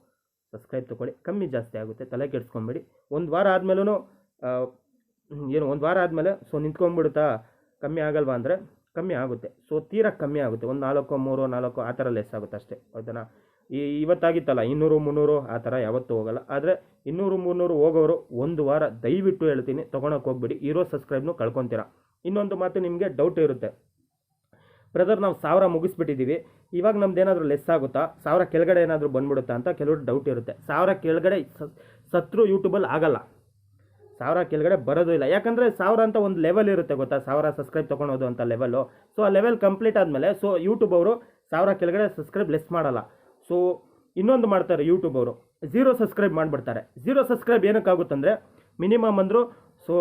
ಸಬ್ಸ್ಕ್ರೈಬ್ ತೊಗೊಳ್ಳಿ ಕಮ್ಮಿ ಜಾಸ್ತಿ ಆಗುತ್ತೆ, ತಲೆ ಕೆಡಿಸ್ಕೊಂಬೇಡಿ. ಒಂದು ವಾರ ಆದಮೇಲೂ ಏನು, ಒಂದು ವಾರ ಆದಮೇಲೆ ಸೊ ನಿಂತ್ಕೊಂಡ್ಬಿಡುತ್ತಾ ಕಮ್ಮಿ ಆಗಲ್ವಾ ಅಂದರೆ ಕಮ್ಮಿ ಆಗುತ್ತೆ. ಸೊ ತೀರಾ ಕಮ್ಮಿ ಆಗುತ್ತೆ. ಒಂದು ನಾಲ್ಕು, ಮೂರು, ನಾಲ್ಕು, ಆ ಥರ ಲೆಸ್ ಆಗುತ್ತೆ ಅಷ್ಟೇ. ಹೌದಾ ಈ ಇವತ್ತಾಗಿತ್ತಲ್ಲ, ಇನ್ನೂರು, ಮುನ್ನೂರು, ಆ ಥರ ಯಾವತ್ತೂ ಹೋಗಲ್ಲ. ಆದರೆ ಇನ್ನೂರು, ಮುನ್ನೂರು ಹೋಗೋರು ಒಂದು ವಾರ ದಯವಿಟ್ಟು ಹೇಳ್ತೀನಿ ತೊಗೊಳಕ್ಕೆ ಹೋಗ್ಬಿಡಿ. ಇರೋ ಸಬ್ಸ್ಕ್ರೈಬ್ನು ಕಳ್ಕೊತೀರಾ? ಇನ್ನೊಂದು ಮಾತು ನಿಮಗೆ ಡೌಟ್ ಇರುತ್ತೆ. ಬ್ರದರ್ ನಾವು ಸಾವಿರ ಮುಗಿಸ್ಬಿಟ್ಟಿದ್ದೀವಿ ಇವಾಗ ನಮ್ದು ಏನಾದರೂ ಲೆಸ್ ಆಗುತ್ತಾ? ಸಾವಿರ ಕೆಳಗಡೆ ಏನಾದರೂ ಬಂದ್ಬಿಡುತ್ತಾ ಅಂತ ಕೆಲವರು ಡೌಟ್ ಇರುತ್ತೆ. ಸಾವಿರ ಕೆಳಗಡೆ ಸತ್ರು ಯೂಟ್ಯೂಬಲ್ಲಿ ಆಗಲ್ಲ. ಸಾವಿರ ಕೆಳಗಡೆ ಬರೋದು ಇಲ್ಲ. ಯಾಕಂದರೆ ಸಾವಿರ ಅಂತ ಒಂದು ಲೆವೆಲ್ ಇರುತ್ತೆ ಗೊತ್ತಾ? ಸಾವಿರ ಸಬ್ಸ್ಕ್ರೈಬ್ ತೊಗೊಳೋದು ಅಂತ ಲೆವೆಲ್ಲು ಸೊ ಆ ಲೆವೆಲ್ ಕಂಪ್ಲೀಟ್ ಆದಮೇಲೆ ಸೊ ಯೂಟ್ಯೂಬ್ ಅವರು ಸಾವಿರ ಕೆಳಗಡೆ ಸಬ್ಸ್ಕ್ರೈಬ್ ಲೆಸ್ ಮಾಡಲ್ಲ. ಸೊ ಇನ್ನೊಂದು ಮಾಡ್ತಾರೆ ಯೂಟ್ಯೂಬ್ ಅವರು. ಝೀರೋ ಸಬ್ಸ್ಕ್ರೈಬ್ ಮಾಡಿಬಿಡ್ತಾರೆ. ಝೀರೋ ಸಬ್ಸ್ಕ್ರೈಬ್ ಏನಕ್ಕಾಗುತ್ತಂದರೆ ಮಿನಿಮಮ್ ಅಂದರು ಸೊ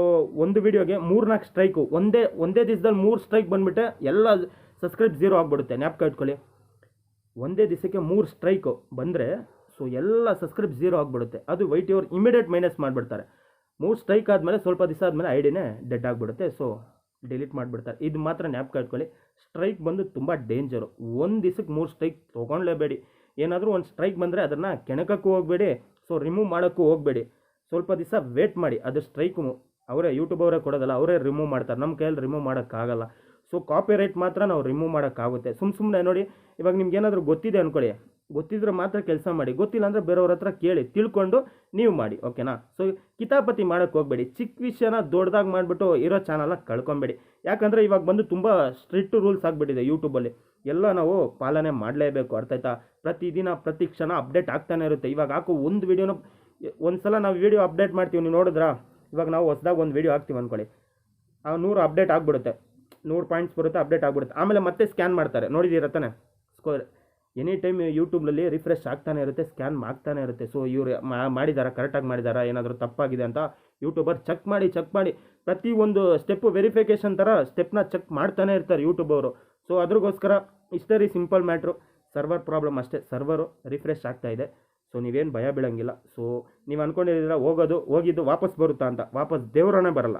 ಒಂದು ವಿಡಿಯೋಗೆ ಮೂರ್ನಾಲ್ಕು ಸ್ಟ್ರೈಕು ಒಂದೇ ಒಂದೇ ದಿವಸದಲ್ಲಿ ಮೂರು ಸ್ಟ್ರೈಕ್ ಬಂದುಬಿಟ್ಟೆ ಎಲ್ಲ ಸಬ್ಸ್ಕ್ರೈಬ್ ಝೀರೋ ಆಗಿಬಿಡುತ್ತೆ. ಜ್ಞಾಪಕ ಇಟ್ಕೊಳ್ಳಿ. ಒಂದೇ ದಿವಸಕ್ಕೆ ಮೂರು ಸ್ಟ್ರೈಕು ಬಂದರೆ ಸೊ ಎಲ್ಲ ಸಬ್ಸ್ಕ್ರೈಬ್ ಝೀರೋ ಆಗಿಬಿಡುತ್ತೆ. ಅದು ವೈಟ್ ಇಮಿಡಿಯೇಟ್ ಮೈನಸ್ ಮಾಡಿಬಿಡ್ತಾರೆ. ಮೂರು ಸ್ಟ್ರೈಕ್ ಆದಮೇಲೆ ಸ್ವಲ್ಪ ದಿವಸ ಆದಮೇಲೆ ಐಡಿನೇ ಡೆಡ್ ಆಗಿಬಿಡುತ್ತೆ. ಸೊ ಡಿಲೀಟ್ ಮಾಡಿಬಿಡ್ತಾರೆ. ಇದು ಮಾತ್ರ ಜ್ಞಾಪಕ ಇಟ್ಕೊಳ್ಳಿ. ಸ್ಟ್ರೈಕ್ ಬಂದು ತುಂಬ ಡೇಂಜರು ಒಂದು ದಿವಸಕ್ಕೆ ಮೂರು ಸ್ಟ್ರೈಕ್ ತೊಗೊಳ್ಲೇಬೇಡಿ ಏನಾದರೂ ಒಂದು ಸ್ಟ್ರೈಕ್ ಬಂದರೆ ಅದನ್ನು ಕೆಣಕಕ್ಕೂ ಹೋಗಬೇಡಿ. ಸೊ ರಿಮೂವ್ ಮಾಡೋಕ್ಕೂ ಹೋಗಬೇಡಿ. ಸ್ವಲ್ಪ ದಿವಸ ವೇಟ್ ಮಾಡಿ. ಅದು ಸ್ಟ್ರೈಕು ಅವರೇ ಯೂಟ್ಯೂಬ್ ಅವರೇ ಕೊಡೋದಲ್ಲ, ಅವರೇ ರಿಮೂವ್ ಮಾಡ್ತಾರೆ. ನಮ್ಮ ಕೈಯಲ್ಲಿ ರಿಮೂವ್ ಮಾಡೋಕ್ಕಾಗಲ್ಲ. ಸೊ ಕಾಪಿ ರೈಟ್ ಮಾತ್ರ ನಾವು ರಿಮೂವ್ ಮಾಡೋಕ್ಕಾಗುತ್ತೆ. ಸುಮ್ಮ ಸುಮ್ಮನೆ ನೋಡಿ, ಇವಾಗ ನಿಮ್ಗೆ ಏನಾದರೂ ಗೊತ್ತಿದೆ ಅಂದ್ಕೊಳ್ಳಿ ಗೊತ್ತಿದ್ರೆ ಮಾತ್ರ ಕೆಲಸ ಮಾಡಿ, ಗೊತ್ತಿಲ್ಲ ಅಂದರೆ ಬೇರೆಯವ್ರ ಹತ್ರ ಕೇಳಿ, ತಿಳ್ಕೊಂಡು ನೀವು ಮಾಡಿ ಓಕೆನಾ ಸೊ ಕಿತಾಪತಿ ಮಾಡೋಕ್ಕೆ ಹೋಗಬೇಡಿ. ಚಿಕ್ಕ ವಿಷಯನ ದೊಡ್ಡದಾಗಿ ಮಾಡಿಬಿಟ್ಟು ಇರೋ ಚಾನಲ್ನ ಕಳ್ಕೊಬೇಡಿ. ಯಾಕಂದರೆ ಇವಾಗ ಬಂದು ತುಂಬ ಸ್ಟ್ರಿಕ್ಟ್ ರೂಲ್ಸ್ ಆಗಿಬಿಟ್ಟಿದೆ ಯೂಟ್ಯೂಬಲ್ಲಿ ಎಲ್ಲ ನಾವು ಪಾಲನೆ ಮಾಡಲೇಬೇಕು, ಅರ್ಥ ಆಯ್ತಾ? ಪ್ರತಿದಿನ, ಪ್ರತಿ ಕ್ಷಣ ಅಪ್ಡೇಟ್ ಆಗ್ತಾನೆ ಇರುತ್ತೆ. ಇವಾಗ ಹಾಕೋ, ಒಂದು ವೀಡಿಯೋನ ಒಂದು ಸಲ ನಾವು ವೀಡಿಯೋ ಅಪ್ಡೇಟ್ ಮಾಡ್ತೀವಿ, ನೀವು ನೋಡಿದ್ರಾ? ಇವಾಗ ನಾವು ಹೊಸ್ದಾಗಿ ಒಂದು ವೀಡಿಯೋ ಹಾಕ್ತೀವಿ ಅಂದ್ಕೊಳ್ಳಿ ಆ ನೂರು ಅಪ್ಡೇಟ್ ಆಗಿಬಿಡುತ್ತೆ. ನೂರು ಪಾಯಿಂಟ್ಸ್ ಬರುತ್ತೆ ಅಪ್ಡೇಟ್ ಆಗಿಬಿಡುತ್ತೆ. ಆಮೇಲೆ ಮತ್ತೆ ಸ್ಕ್ಯಾನ್ ಮಾಡ್ತಾರೆ. ನೋಡಿದ್ದೀರ ತಾನೆ? ಸ್ಕೋರ್ ಎನಿ ಟೈಮ್ ಯೂಟ್ಯೂಬ್ನಲ್ಲಿ ರಿಫ್ರೆಶ್ ಆಗ್ತಾನೆ ಇರುತ್ತೆ ಸ್ಕ್ಯಾನ್ ಆಗ್ತಾನೆ ಇರುತ್ತೆ. ಸೊ ಇವರು ಮಾಡಿದಾರಾ ಕರೆಕ್ಟಾಗಿ ಮಾಡಿದಾರಾ, ಏನಾದರೂ ತಪ್ಪಾಗಿದೆ ಅಂತ ಯೂಟ್ಯೂಬರ್ ಚೆಕ್ ಮಾಡಿ ಚೆಕ್ ಮಾಡಿ. ಪ್ರತಿ ಒಂದು ಸ್ಟೆಪ್ಪು ವೆರಿಫಿಕೇಷನ್ ಥರ ಸ್ಟೆಪ್ನ ಚೆಕ್ ಮಾಡ್ತಾನೆ ಇರ್ತಾರೆ ಯೂಟ್ಯೂಬ್ ಅವರು. ಸೊ ಅದ್ರಿಗೋಸ್ಕರ ಇಷ್ಟೇ ರೀ ಸಿಂಪಲ್ ಮ್ಯಾಟ್ರು ಸರ್ವರ್ ಪ್ರಾಬ್ಲಮ್ ಅಷ್ಟೇ. ಸರ್ವರು ರಿಫ್ರೆಶ್ ಆಗ್ತಾ ಇದೆ. ಸೊ ನೀವೇನು ಭಯ ಬೀಳಂಗಿಲ್ಲ. ಸೊ ನೀವು ಅಂದ್ಕೊಂಡಿದ್ದೀರ ಹೋಗೋದು, ಹೋಗಿದ್ದು ವಾಪಸ್ ಬರುತ್ತಾ ಅಂತ. ವಾಪಸ್ ದೇವರನೇ ಬರಲ್ಲ.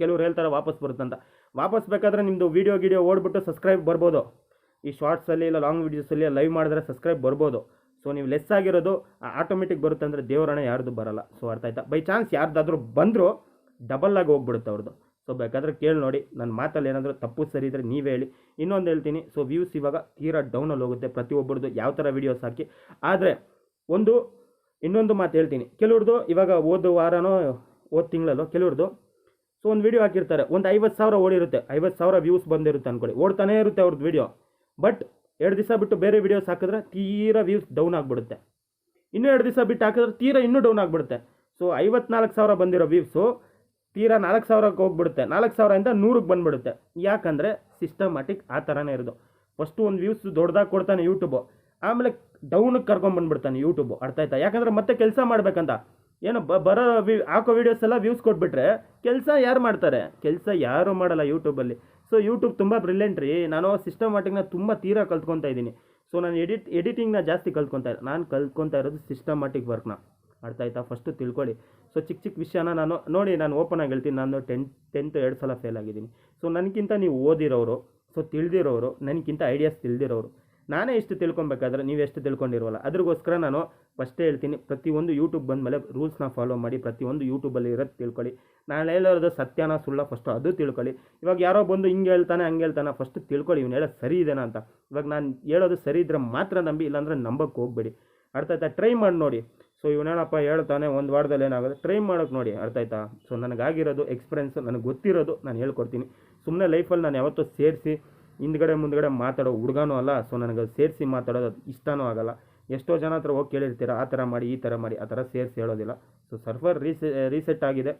ಕೆಲವ್ರು ಹೇಳ್ತಾರೆ ವಾಪಸ್ ಬರುತ್ತಂತ ವಾಪಸ್ ಬೇಕಾದರೆ ನಿಮ್ಮದು ವೀಡಿಯೋ ಗಿಡಿಯೋ ಓಡ್ಬಿಟ್ಟು ಸಬ್ಸ್ಕ್ರೈಬ್ ಬರ್ಬೋದು. ಈ ಶಾರ್ಟ್ಸಲ್ಲಿ ಇಲ್ಲ ಲಾಂಗ್ ವೀಡಿಯೋಸಲ್ಲಿ ಲೈವ್ ಮಾಡಿದ್ರೆ ಸಬ್ಸ್ಕ್ರೈಬ್ ಬರ್ಬೋದು. ಸೊ ನೀವು ಲೆಸ್ ಆಗಿರೋದು ಆಟೋಮೆಟಿಕ್ ಬರುತ್ತೆ ಅಂದರೆ ದೇವರಣ ಯಾರ್ದು ಬರಲ್ಲ. ಸೊ ಅರ್ಥ ಆಯ್ತಾ? ಬೈ ಚಾನ್ಸ್ ಯಾರ್ದಾದ್ರೂ ಬಂದರೂ ಡಬಲ್ ಆಗಿ ಹೋಗ್ಬಿಡುತ್ತೆ ಅವ್ರದ್ದು ಸೊ ಬೇಕಾದರೆ ಕೇಳಿ ನೋಡಿ. ನನ್ನ ಮಾತಲ್ಲಿ ಏನಾದರೂ ತಪ್ಪು ಸರಿ ಇದ್ದರೆ ನೀವೇ ಹೇಳಿ. ಇನ್ನೊಂದು ಹೇಳ್ತೀನಿ. ಸೊ ವ್ಯೂಸ್ ಇವಾಗ ತೀರಾ ಡೌನಲ್ಲಿ ಹೋಗುತ್ತೆ. ಪ್ರತಿಯೊಬ್ಬರದ್ದು ಯಾವ ಥರ ವೀಡಿಯೋಸ್ ಹಾಕಿ. ಆದರೆ, ಒಂದು, ಇನ್ನೊಂದು ಮಾತು ಹೇಳ್ತೀನಿ. ಕೆಲವ್ರದ್ದು ಇವಾಗ ಹೋದ ವಾರನೋ, ಹೋದ ತಿಂಗಳಲ್ಲೋ ಕೆಲವ್ರದ್ದು ಸೊ ಒಂದು ವೀಡಿಯೋ ಹಾಕಿರ್ತಾರೆ. ಒಂದು ಐವತ್ತು ಸಾವಿರ ಓಡಿರುತ್ತೆ. ಐವತ್ತು ಸಾವಿರ ವ್ಯೂಸ್ ಬಂದಿರುತ್ತೆ ಅಂದ್ಕೊಳ್ಳಿ ಓಡ್ತಾನೇ ಇರುತ್ತೆ ಅವ್ರದ್ದು ವೀಡಿಯೋ ಬಟ್ ಎರಡು ದಿವಸ ಬಿಟ್ಟು ಬೇರೆ ವೀಡಿಯೋಸ್ ಹಾಕಿದ್ರೆ ತೀರಾ ವ್ಯೂಸ್ ಡೌನ್ ಆಗಿಬಿಡುತ್ತೆ. ಇನ್ನೂ ಎರಡು ದಿವಸ ಬಿಟ್ಟು ಹಾಕಿದ್ರೆ ತೀರಾ ಇನ್ನೂ ಡೌನ್ ಆಗಿಬಿಡುತ್ತೆ. ಸೊ ಐವತ್ನಾಲ್ಕು ಸಾವಿರ ಬಂದಿರೋ ವ್ಯೂಸು ತೀರಾ ನಾಲ್ಕು ಸಾವಿರಕ್ಕೆ ಹೋಗ್ಬಿಡುತ್ತೆ. ನಾಲ್ಕು ಸಾವಿರದಿಂದ ನೂರಕ್ಕೆ ಬಂದ್ಬಿಡುತ್ತೆ. ಯಾಕಂದರೆ ಸಿಸ್ಟಮ್ಯಾಟಿಕ್ ಆ ಥರನೇ ಇರೋದು. ಫಸ್ಟು ಒಂದು ವ್ಯೂಸ್ ದೊಡ್ಡದಾಗಿ ಕೊಡ್ತಾನೆ ಯೂಟ್ಯೂಬು ಆಮೇಲೆ ಡೌನಿಗೆ ಕರ್ಕೊಂಡ್ಬಂದ್ಬಿಡ್ತಾನೆ ಯೂಟ್ಯೂಬು ಅರ್ಥ ಆಯ್ತಾ? ಯಾಕಂದರೆ ಮತ್ತೆ ಕೆಲಸ ಮಾಡಬೇಕಂತ. ಏನು ಬರೋ ವಿ ಹಾಕೋ ವೀಡಿಯೋಸ್ ಎಲ್ಲ ವ್ಯೂಸ್ ಕೊಟ್ಬಿಟ್ರೆ ಕೆಲಸ ಯಾರು ಮಾಡ್ತಾರೆ? ಕೆಲಸ ಯಾರೂ ಮಾಡಲ್ಲ ಯೂಟ್ಯೂಬಲ್ಲಿ ಸೊ ಯೂಟ್ಯೂಬ್ ತುಂಬ ಬ್ರಿಲಿಯಂಟ್ ರೀ. ನಾನು ಸಿಸ್ಟಮ್ಯಾಟಿಕ್ನ ತುಂಬ ತೀರಾ ಕಲ್ತ್ಕೊತಾ ಇದ್ದೀನಿ. ಸೊ ನಾನು ಎಡಿಟ್ ಎಡಿಟಿಂಗ್ನ ಜಾಸ್ತಿ ಕಲ್ತ್ಕೊತಾ ಇಲ್ಲ ನಾನು ಕಲ್ತ್ಕೊತಾ ಇರೋದು ಸಿಸ್ಟಮ್ಯಾಟಿಕ್ ವರ್ಕ್ನ ಅರ್ಥ ಆಯ್ತಾ? ಫಸ್ಟು ತಿಳ್ಕೊಳ್ಳಿ. ಸೊ ಚಿಕ್ಕ ಚಿಕ್ಕ ವಿಷಯನ ನಾನು, ನೋಡಿ ನಾನು ಓಪನ್ ಆಗಿ ಹೇಳ್ತೀನಿ. ನಾನು ಟೆಂತ್ ಟೆಂತ್ ಎರಡು ಸಲ ಫೇಲ್ ಆಗಿದ್ದೀನಿ. ಸೊ ನನಗಿಂತ ನೀವು ಓದಿರೋರು ಸೊ ತಿಳಿದಿರೋರು ನನಗಿಂತ ಐಡಿಯಾಸ್ ತಿಳಿದಿರೋರು ನಾನೇ ಇಷ್ಟು ತಿಳ್ಕೊಬೇಕಾದ್ರೆ ನೀವು ಎಷ್ಟು ತಿಳ್ಕೊಂಡಿರೋಲ್ಲ ಅದ್ರಗೋಸ್ಕರ ನಾನು ಫಸ್ಟೇ ಹೇಳ್ತೀನಿ, ಪ್ರತಿಯೊಂದು ಯೂಟ್ಯೂಬ್ ಬಂದಮೇಲೆ ರೂಲ್ಸ್ನ ಫಾಲೋ ಮಾಡಿ ಪ್ರತಿಯೊಂದು ಯೂಟ್ಯೂಬಲ್ಲಿ ಇರೋದು ತಿಳ್ಕೊಳ್ಳಿ. ನಾನು ಹೇಳೋದು ಸತ್ಯನ ಸುಳ್ಳ ಫಸ್ಟು ಅದು ತಿಳ್ಕೊಳ್ಳಿ. ಇವಾಗ ಯಾರೋ ಬಂದು ಹಿಂಗೆ ಹೇಳ್ತಾನೆ, ಹಂಗೆ ಹೇಳ್ತಾನೆ ಫಸ್ಟ್ ತಿಳ್ಕೊಳ್ಳಿ, ಇವ್ನು ಹೇಳೋದು ಸರಿ ಇದೇನಾ ಅಂತ. ಇವಾಗ ನಾನು ಹೇಳೋದು ಸರಿ ಇದ್ರೆ ಮಾತ್ರ ನಂಬಿ, ಇಲ್ಲಾಂದ್ರೆ ನಂಬಕ್ಕೆ ಹೋಗಬೇಡಿ. ಅರ್ಥ ಆಯ್ತಾ? ಟ್ರೈ ಮಾಡಿ ನೋಡಿ. ಸೊ ಇವನೇನಪ್ಪ ಹೇಳ್ತಾನೆ, ಒಂದು ವಾರದಲ್ಲಿ ಏನಾಗುತ್ತೆ? ಟ್ರೈ ಮಾಡೋಕೆ ನೋಡಿ, ಅರ್ಥ ಆಯ್ತಾ? ಸೊ ನನಗಾಗಿರೋದು ಎಕ್ಸ್ಪೀರಿಯನ್ಸ್ ನನಗೆ ಗೊತ್ತಿರೋದು, ನಾನು ಹೇಳ್ಕೊಡ್ತೀನಿ. ಸುಮ್ಮನೆ ಲೈಫಲ್ಲಿ ನಾನು ಯಾವತ್ತೂ ಸೇರಿಸಿ ಹಿಂದ್ಗಡೆ ಮುಂದ್ಗಡೆ ಮಾತಾಡೋ ಹುಡುಗನೂ ಅಲ್ಲ ಸೊ ನನಗೆ ಸೇರಿಸಿ ಮಾತಾಡೋದು ಇಷ್ಟನೂ ಆಗಲ್ಲ. ಎಷ್ಟೋ ಜನ ಹತ್ರ ಹೋಗಿ ಕೇಳಿರ್ತೀರ, ಆ ಥರ ಮಾಡಿ, ಈ ಥರ ಮಾಡಿ, ಆ ಥರ ಸೇರಿಸಿ ಹೇಳೋದಿಲ್ಲ. ಸೊ ಸರ್ವರ್ ರೀಸೆ ರೀಸೆಟ್ ಆಗಿದೆ.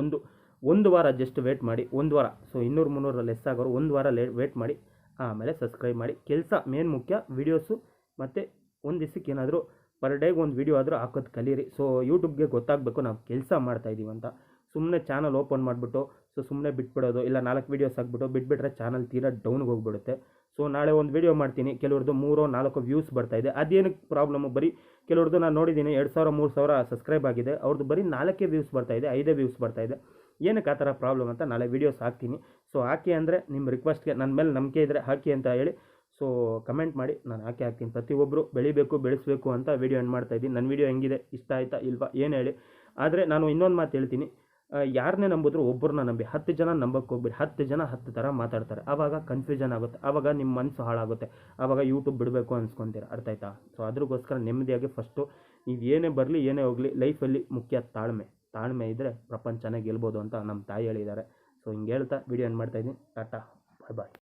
ಒಂದು ಒಂದು ವಾರ ಜಸ್ಟ್ ವೇಟ್ ಮಾಡಿ, ಒಂದು ವಾರ. ಸೊ ಇನ್ನೂರು ಮುನ್ನೂರು ಲೆಸ್ ಆಗೋರು ಒಂದು ವಾರ ಲೇ ವೇಟ್ ಮಾಡಿ, ಆಮೇಲೆ ಸಬ್ಸ್ಕ್ರೈಬ್ ಮಾಡಿ. ಕೆಲಸ ಮೇನ್ ಮುಖ್ಯ ವೀಡಿಯೋಸು ಮತ್ತು ಒಂದು ದಿವಸಕ್ಕೆ ಏನಾದರೂ ಪರ್ ಡೇಗೆ ಒಂದು ವೀಡಿಯೋ ಆದರೂ ಹಾಕೋದು ಕಲೀರಿ. ಸೊ ಯೂಟ್ಯೂಬ್ಗೆ ಗೊತ್ತಾಗಬೇಕು ನಾವು ಕೆಲಸ ಮಾಡ್ತಾಯಿದ್ದೀವಿ ಅಂತ. ಸುಮ್ಮನೆ ಚಾನಲ್ ಓಪನ್ ಮಾಡಿಬಿಟ್ಟು ಸೊ ಸುಮ್ಮನೆ ಬಿಟ್ಬಿಡೋದು, ಇಲ್ಲ ನಾಲ್ಕು ವೀಡಿಯೋಸ್ ಹಾಕ್ಬಿಟ್ಟು ಬಿಟ್ಬಿಟ್ರೆ ಚಾನಲ್ ತೀರಾ ಡೌನ್ಗೆ ಹೋಗ್ಬಿಡುತ್ತೆ. ಸೊ ನಾಳೆ ಒಂದು ವೀಡಿಯೋ ಮಾಡ್ತೀನಿ ಕೆಲವ್ರದ್ದು ಮೂರೋ ನಾಲ್ಕು ವ್ಯೂಸ್ ಬರ್ತಾ ಇದೆ. ಅದೇನಕ್ಕೆ ಪ್ರಾಬ್ಲಮ್ಮು ಬರೀ ಕೆಲವ್ರದ್ದು ನಾನು ನೋಡಿದ್ದೀನಿ ಎರಡು ಸಾವಿರ, ಮೂರು ಸಾವಿರ ಸಬ್ಸ್ಕ್ರೈಬ್ ಆಗಿದೆ. ಅವ್ರದ್ದು ಬರೀ ನಾಲ್ಕೇ ವ್ಯೂಸ್ ಬರ್ತಾ ಇದೆ, ಐದೇ ವ್ಯೂಸ್ ಬರ್ತಾ ಇದೆ. ಏನಕ್ಕೆ ಆ ಥರ ಪ್ರಾಬ್ಲಮ್ ಅಂತ ನಾಳೆ ವೀಡಿಯೋಸ್ ಹಾಕ್ತೀನಿ. ಸೊ ಹಾಕಿ ಅಂದರೆ ನಿಮ್ಮ ರಿಕ್ವೆಸ್ಟ್ಗೆ ನನ್ನ ಮೇಲೆ ನಂಬಿಕೆ ಇದ್ದರೆ ಹಾಕಿ ಅಂತ ಹೇಳಿ, ಸೊ ಕಮೆಂಟ್ ಮಾಡಿ, ನಾನು ಹಾಕಿ ಹಾಕ್ತೀನಿ. ಪ್ರತಿಯೊಬ್ಬರು ಬೆಳಿಬೇಕು, ಬೆಳೆಸಬೇಕು ಅಂತ ವೀಡಿಯೋ ಎಂಡ್ ಮಾಡ್ತಾ ಇದ್ದೀನಿ. ನನ್ನ ವೀಡಿಯೋ ಹೆಂಗಿದೆ, ಇಷ್ಟ ಆಯಿತಾ, ಇಲ್ವಾ, ಏನು ಹೇಳಿ. ಆದರೆ ನಾನು ಇನ್ನೊಂದು ಮಾತು ಹೇಳ್ತೀನಿ. ಯಾರನ್ನೇ ನಂಬಿದ್ರು ಒಬ್ಬರನ್ನ ನಂಬಿ, ಹತ್ತು ಜನ ನಂಬಕ್ಕೆ ಹೋಗ್ಬಿಡಿ. ಹತ್ತು ಜನ ಹತ್ತು ಥರ ಮಾತಾಡ್ತಾರೆ. ಆವಾಗ ಕನ್ಫ್ಯೂಷನ್ ಆಗುತ್ತೆ. ಆವಾಗ ನಿಮ್ಮ ಮನಸ್ಸು ಹಾಳಾಗುತ್ತೆ. ಆವಾಗ ಯೂಟ್ಯೂಬ್ ಬಿಡಬೇಕು ಅನ್ಸ್ಕೊತೀರ. ಅರ್ಥ ಆಯ್ತಾ? ಸೊ ಅದ್ರಗೋಸ್ಕರ ನೆಮ್ಮದಿಯಾಗಿ ಫಸ್ಟು ನೀವು ಏನೇ ಬರಲಿ, ಏನೇ ಹೋಗಲಿ ಲೈಫಲ್ಲಿ ಮುಖ್ಯ ತಾಳ್ಮೆ. ತಾಳ್ಮೆ ಇದ್ದರೆ ಪ್ರಪಂಚನೇ ಗೆಲ್ಬೋದು ಅಂತ ನಮ್ಮ ತಾಯಿ ಹೇಳಿದ್ದಾರೆ. ಸೊ ಹಿಂಗೆ ಹೇಳ್ತಾ ವಿಡಿಯೋ ಏನು ಮಾಡ್ತಾಯಿದ್ದೀನಿ ಟಾಟಾ ಬಾಯ್ ಬಾಯ್